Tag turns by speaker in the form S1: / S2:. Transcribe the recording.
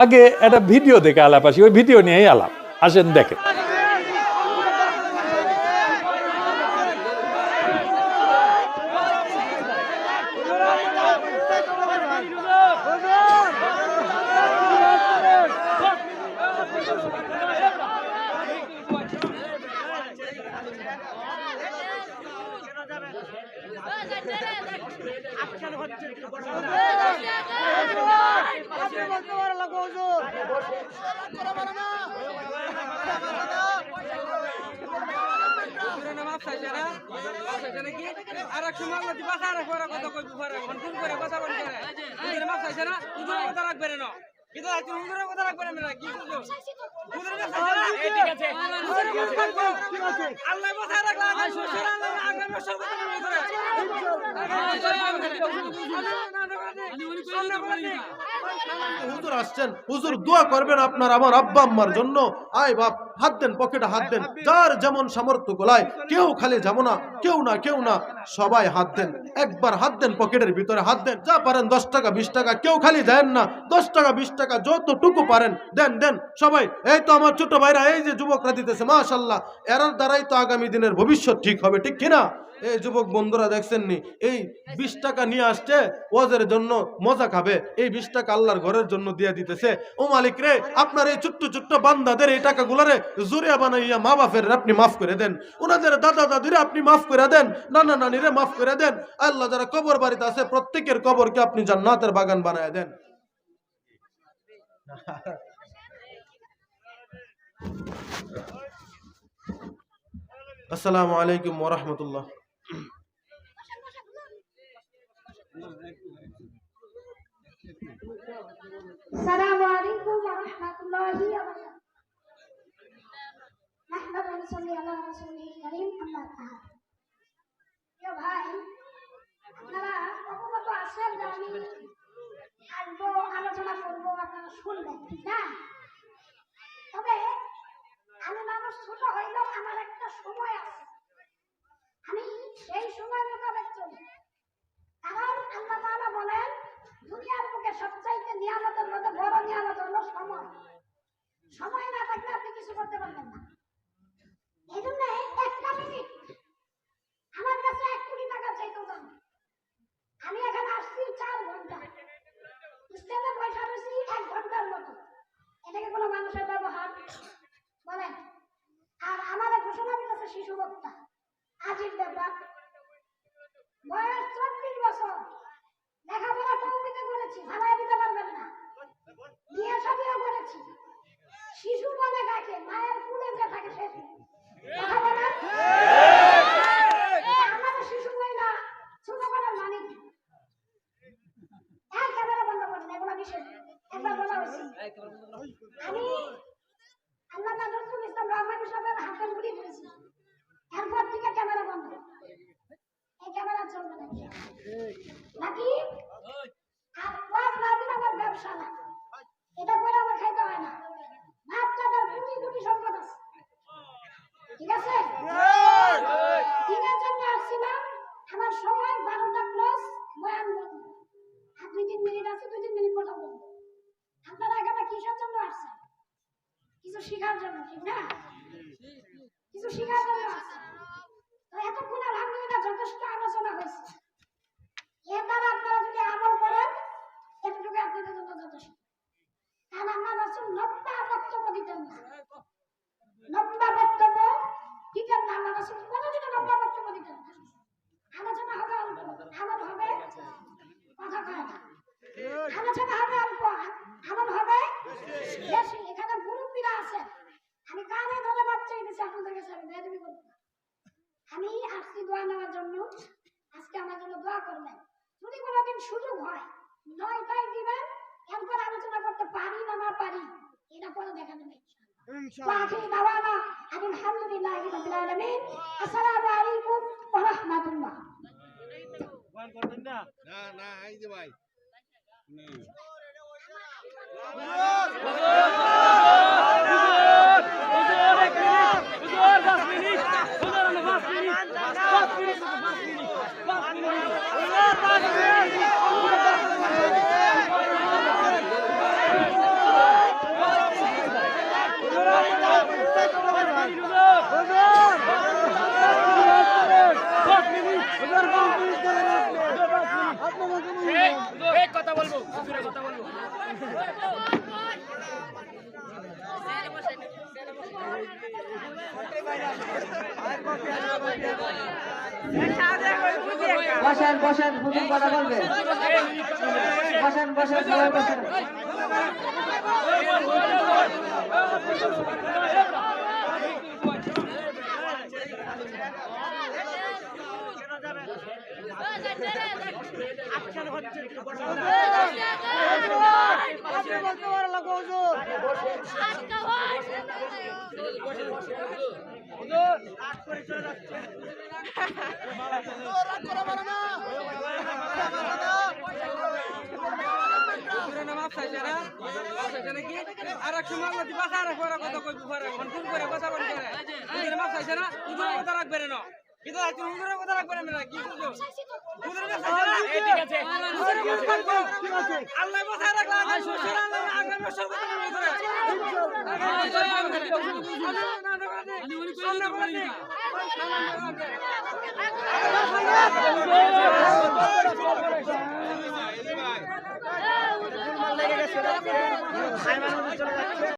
S1: আগে একটা ভিডিও দেখে আলাপ আসি ওই ভিডিও নিয়েই আলাপ আসেন দেখেন
S2: আর এক সময় আল্লাহ দিবা সারা করে কথা কইবি পরে ফোন করে কথা বল করে হুজুরে মাছ খাইছে না হুজুরে কথা রাখবে না কিন্তু আজকে হুজুরে কথা রাখবে না কি হুজুরে ঠিক আছে
S3: আসছেন। হুজুর দোয়া করবেন আপনার আমার আব্বা আম্মার জন্য। আয় বাপ। হাত দেন পকেটে হাত দেন। যার যেমন সামর্থ্য গোলায় কেউ খালি যাব না কেউ না কেউ না সবাই হাত দেন। একবার হাত দেন পকেটের ভিতরে হাত দেন। যা পারেন দশ টাকা বিশ টাকা কেউ খালি দেন না। দশ টাকা বিশ টাকা যতটুকু পারেন দেন দেন সবাই। এই তো আমার ছোট ভাইরা এই যে যুবকরা দিতেছে মাশাল্লাহ। এরার দ্বারাই তো আগামী দিনের ভবিষ্যৎ ঠিক হবে ঠিক কিনা? এই যুবক বন্ধুরা দেখছেন নি এই বিশ টাকা নিয়ে আসছে ওয়াজের জন্য মজা খাবে। এই বিশ টাকা আল্লাহর ঘরের জন্য দিয়ে দিতেছে। ও মালিক রে আপনার এই ছোট্ট ছোট্ট বান্দাদের এই টাকাগুলোরে জুরিয়া বানাইয়া মা বাপের আপনি মাফ করে দেন। ওনাদের দাদা দাদিরে আপনি মাফ করে দেন, নানা নানিরে মাফ করে দেন। আল্লাহ যারা কবর বাড়িতে আছে, প্রত্যেকের কবরকে আপনি জান্নাতের বাগান বানায় দেন। আসসালামু আলাইকুম ওরহমতুল্লাহ
S4: সাল্লি আলা রাসূলিল কারীম আম্মা বাদ প্রিয় ভাই, আপনারা অবগত আছেন যে আমি আসব, আলোচনা করব, আপনারা শুনবেন, ঠিক না? তবে আমি মানুষ ছোট হইলেও আমার একটা সময় আছে। আমি সেই সময় মোতাবেক চলি। কারণ আল্লাহ তাআলা বলেন আজিব ব্যাপার। বয়স চব্বিশ বছর। লেখাপড়া কমপিতে করেছি ভাড়ায় দিতে পারবেন না। বিয়ে সবিও করেছি। শিশু বলে কাকে মায়ের কুলে যে থাকে সে আমি আল্লাহ নজরুল ইসলাম রহমান সাহেবের হাতের মুড়ি ধরেছি এরপর থেকে ক্যামেরা বন্ধ। এই ক্যামেরা চলবে না। নাকি ব্যবসা এটা করে আমার খাইতে হয় না। ঠিক আছে? দিনের জন্য আসছিলাম আমার সময় বারোটা প্লাস বয়ান বন্ধ। আর দুই তিন মিনিট আছে, দুই তিন মিনিট কথা বলব। আপনারা এখানে কিসের জন্য আসছেন? কিছু শেখার জন্য, ঠিক না কিছু শেখার জন্য আসছেন তো এতক্ষণ আলহামদুলিল্লাহ যথেষ্ট আলোচনা হয়েছে এর দ্বারা আপনারা যদি আমল করেন এতটুকু আপনাদের জন্য যথেষ্ট কারণ আমরা রসুল লম্বা বক্তব্য দিতেন না লম্বা বক্তব্য দিতেন না আমরা রসুল কোনোদিনও লম্বা বক্তব্য দিতেন না আলোচনা হবে অল্প আমল হবে কথা কয় না আলোচনা হবে অল্প আমল হবে বেশি এখানে মুরব্বীরা আছে আমি কানে ধরে বাচ্চা এনেছি আপনাদের কাছে আমি বেদবি করব না। আমি আসছি দোয়া নেওয়ার জন্য। আজকে আমার জন্য দোয়া করবেন। যদি কোনোদিন সুযোগ হয় নয়টায় দিবেন। এরপর আলোচনা করতে পারি না না পারি, এটা পরে দেখা যাবে وآخر دعوانا أن الحمد لله رب العالمين السلام عليكم ورحمة الله
S5: না না এই যে ভাই
S2: মিনিট
S5: বসেন বসেন হুজুর কথা বলবে বসেন বসেন বসেন
S2: হুজুরের নাম মাপ চাইছে না মাপ চাইছে নাকি আর এক সময় আল্লাহ দিবা করে কথা কইবি ফোন করে কথা বল মাপ চাইছে না কথা রাখবে না কিন্তু আজকে